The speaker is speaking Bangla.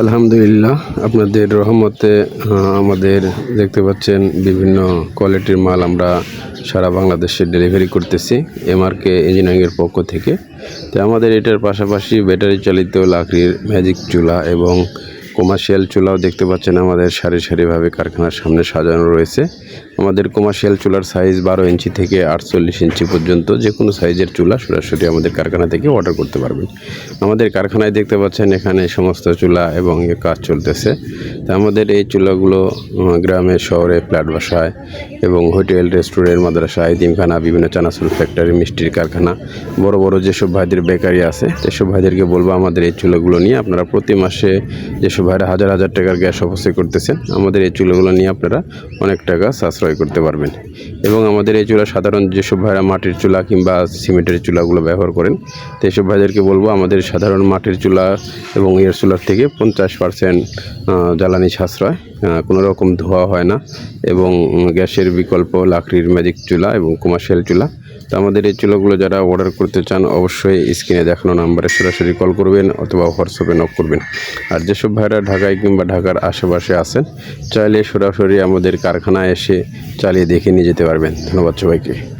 আলহামদুলিল্লাহ, আপনাদের রহমতে আমাদের দেখতে পাচ্ছেন বিভিন্ন কোয়ালিটির মাল আমরা সারা বাংলাদেশে ডেলিভারি করতেছি এমআরকে ইঞ্জিনিয়ারিংয়ের পক্ষ থেকে। তো আমাদের এটার পাশাপাশি ব্যাটারি চালিত লাকড়ির ম্যাজিক চুলা এবং কমার্শিয়াল চুলাও দেখতে পাচ্ছেন আমাদের সারি সারিভাবে কারখানার সামনে সাজানো রয়েছে। আমাদের কমার্শিয়াল চুলার সাইজ বারো ইঞ্চি থেকে আটচল্লিশ ইঞ্চি পর্যন্ত যে কোনো সাইজের চুলা সরাসরি আমাদের কারখানা থেকে অর্ডার করতে পারবেন। আমাদের কারখানায় দেখতে পাচ্ছেন এখানে সমস্ত চুলা এবং কাজ চলতেছে। তা আমাদের এই চুলাগুলো গ্রামে, শহরে, ফ্ল্যাট বাসায় এবং হোটেল, রেস্টুরেন্ট, মাদ্রাসা, এতিমখানা, বিভিন্ন চানাচুর ফ্যাক্টরি মিষ্টির কারখানা, বড় বড় যেসব ভাইদের বেকারি আছে, সেসব ভাইদেরকে বলব আমাদের এই চুলাগুলো নিয়ে আপনারা প্রতি মাসে যেসব ভাইরা, হাজার হাজার টাকার গ্যাস অপচয় করতেছেন। আমাদের এই চুলাগুলো নিয়ে আপনারা অনেক টাকা সাশ্রয় করতে পারবেন। এবং আমাদের এই চুলা সাধারণ যেসব ভাইরা মাটির চুলা কিংবা সিমেন্টের চুলাগুলো ব্যবহার করেন তো এইসব ভাইদেরকে বলব, আমাদের সাধারণ মাটির চুলা এবং এয়ার চুলার থেকে পঞ্চাশ পার্সেন্ট জ্বালানি সাশ্রয়। কোনো রকম ধোয়া হয় না এবং গ্যাসের বিকল্প লাকড়ির ম্যাজিক চুলা এবং কমার্শিয়াল চুলা। তো আমাদের এই চুলাগুলো যারা অর্ডার করতে চান, অবশ্যই স্ক্রিনে দেখানো নাম্বারে সরাসরি কল করবেন অথবা হোয়াটসঅ্যাপে নক করবেন। আর যেসব ভাইরা ঢাকায় কিংবা ঢাকার আশেপাশে আছেন, চাইলে সরাসরি আমাদের কারখানায় এসে চালিয়ে দেখে নিয়ে যেতে পারবেন। ধন্যবাদ সবাইকে।